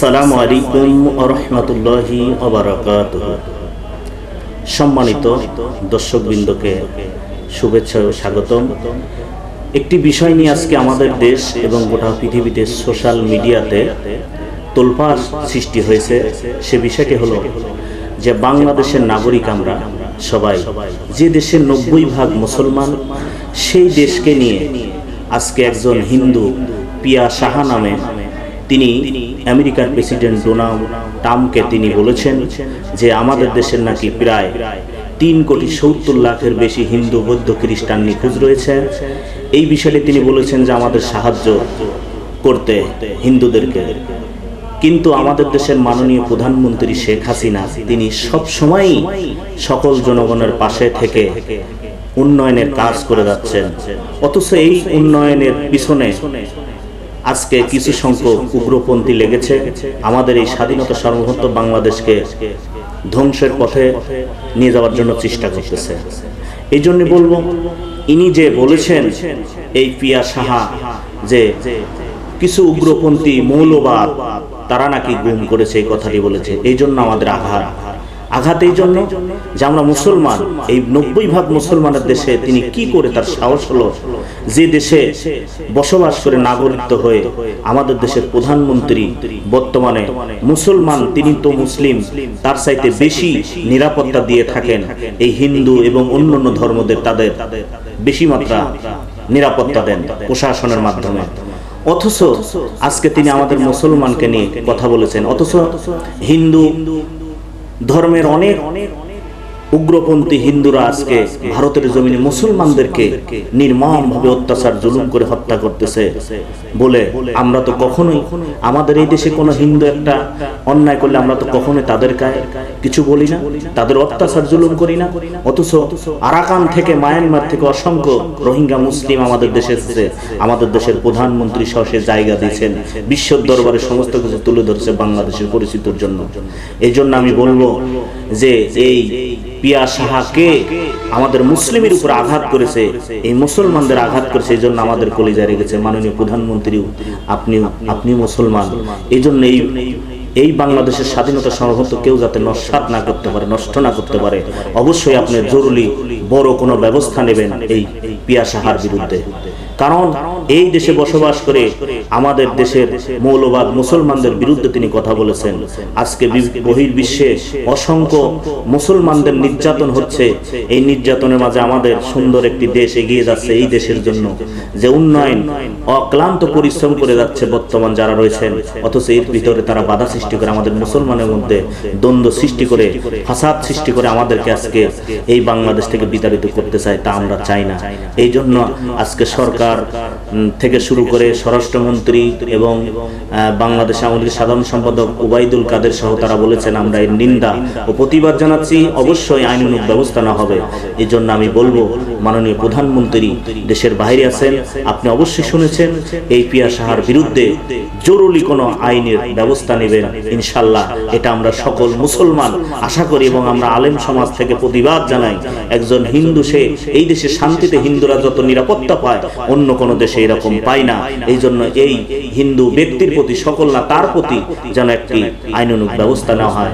আসসালামু আলাইকুম রহমতুল্লাহি অবরাকাত সম্মানিত দর্শকবৃন্দকে শুভেচ্ছা ও স্বাগতম। একটি বিষয় নিয়ে আজকে আমাদের দেশ এবং গোটা পৃথিবীতে সোশ্যাল মিডিয়াতে তোলপাড় সৃষ্টি হয়েছে। সে বিষয়টি হলো যে বাংলাদেশের নাগরিক আমরা সবাই, যে দেশের নব্বই ভাগ মুসলমান, সেই দেশকে নিয়ে আজকে একজন হিন্দু পিয়া সাহা নামে তিনি আমেরিকার প্রেসিডেন্ট ডোনাল্ড ট্রাম্পকে তিনি বলেছেন যে আমাদের দেশের নাকি প্রায় তিন কোটি সত্তর লাখের বেশি হিন্দু, বৌদ্ধ খ্রিস্টান নিখোঁজ রয়েছে। এই বিষয়টি তিনি বলেছেন যে আমাদের সাহায্য করতে হিন্দুদেরকে। কিন্তু আমাদের দেশের মাননীয় প্রধানমন্ত্রী শেখ হাসিনা, তিনি সব সময়ই সকল জনগণের পাশে থেকে উন্নয়নের কাজ করে যাচ্ছেন। অথচ এই উন্নয়নের পিছনে আজকে কিছু সংখ্যক উগ্রপন্থী লেগেছে। আমাদের এই স্বাধীনতা সার্বভৌমত্ব বাংলাদেশকে ধ্বংসের পথে নিয়ে যাওয়ার জন্য চেষ্টা করতেছে। এই জন্য বলব, ইনি যে বলেছেন, এই পিয়া সাহা, যে কিছু উগ্রপন্থী মৌলবাদ, তারা নাকি গুম করেছে এই কথাটি বলেছে। এই জন্য আমাদের আঘাত। আঘাত এই জন্য যে আমরা মুসলমান, এই নব্বই ভাগ মুসলমানের দেশে তিনি কি করে তার সাহস হলো? যে দেশে বসবাস করে নাগরিকত্ব হয়ে আমাদের দেশের প্রধানমন্ত্রী বর্তমানে মুসলমান, তিনি তো মুসলিম, তার চাইতে বেশি নিরাপত্তা দিয়ে থাকেন এই হিন্দু এবং অন্যান্য ধর্মদের তাদের বেশি মাত্রা নিরাপত্তা দেন প্রশাসনের মাধ্যমে। অথচ আজকে তিনি আমাদের মুসলমানকে নিয়ে কথা বলেছেন, অথচ হিন্দু ধর্মের অনেক উগ্রপন্থী হিন্দুরা আজকে ভারতের জমিনে মুসলমানদেরকে নির্মম ভাবে অত্যাচার, জুলুম করে হত্যা করতেছে। বলে, আমরা তো কখনোই আমাদের এই দেশে কোনো হিন্দু একটা অন্যায় করলে আমরা তো কখনোই তাদের গায়ে কিছু বলি না, তাদের অত্যাচার, জুলুম করি না। অথচ আরাকান থেকে মায়ানমার থেকে অসংখ্য রোহিঙ্গা মুসলিম আমাদের দেশে এসেছে। আমাদের দেশের প্রধানমন্ত্রী সহ সে জায়গা দিয়েছেন। বিশ্ব দরবারে সমস্ত কিছু তুলে ধরছে বাংলাদেশের পরিচিতির জন্য। এই জন্য আমি বলব যে, এই পিয়া সাহাকে আমাদের মুসলিমের উপর আঘাত করেছে, এই মুসলমানদের আঘাত করেছে, এই জন্য আমাদের কলিজা রেখেছে মাননীয় প্রধানমন্ত্রীও আপনি আপনি মুসলমান। এই জন্য এই এই বাংলাদেশের স্বাধীনতা সার্বভৌমত্ব কেউ যাতে নস্বাত না করতে পারে, নষ্ট না করতে পারে, অবশ্যই আপনি জরুরি বড় কোনো ব্যবস্থা নেবেন এই পিয়া সাহার বিরুদ্ধে। কারণ এই দেশে বসবাস করে আমাদের দেশের মৌলবাদ মুসলমানদের বিরুদ্ধে তিনি কথা বলেছেন। আজকে বহির বিশ্বে অসংখ্য মুসলমানদের নির্যাতন হচ্ছে। এই নির্যাতনের মাঝে আমাদের সুন্দর একটি দেশ এগিয়ে যাচ্ছে এই দেশের জন্য, যে উন্নয়ন, অক্লান্ত পরিশ্রম করে যাচ্ছে বর্তমান যারা রয়েছেন। অথচ এর ভিতরে তারা বাধা সৃষ্টি করে আমাদের মুসলমানের মধ্যে দ্বন্দ্ব সৃষ্টি করে, ফাসাদ সৃষ্টি করে আমাদেরকে আজকে এই বাংলাদেশ থেকে বিতাড়িত করতে চায় তা আমরা চাই না। এই জন্য আজকে সরকার থেকে শুরু করে স্বরাষ্ট্রমন্ত্রী এবং বাংলাদেশ আওয়ামী লীগের সাধারণ সম্পাদক ওবায়দুল কাদের সহ তারা বলেছেন, আমরা এর নিন্দা ও প্রতিবাদ জানাচ্ছি। অবশ্যই আইনানুগ ব্যবস্থা না হবে। এজন্য জন্য আমি বলব মাননীয় প্রধানমন্ত্রী দেশের বাইরে আছেন। আপনি অবশ্যই শুনেছেন, এই পিয়া সাহার বিরুদ্ধে জরুরি কোনো আইনের ব্যবস্থা নেবেন। ইনশাল্লাহ এটা আমরা সকল মুসলমান আশা করি এবং আমরা আলেম সমাজ থেকে প্রতিবাদ জানাই। একজন হিন্দু সে এই দেশে শান্তিতে হিন্দুরা যত নিরাপত্তা পায়, অন্য কোনো দেশে এরকম পায় না। এই জন্য এই হিন্দু ব্যক্তির প্রতি, সকল না, তার প্রতি যেন একটি আইন আইনানুগ ব্যবস্থা নেওয়া হয়।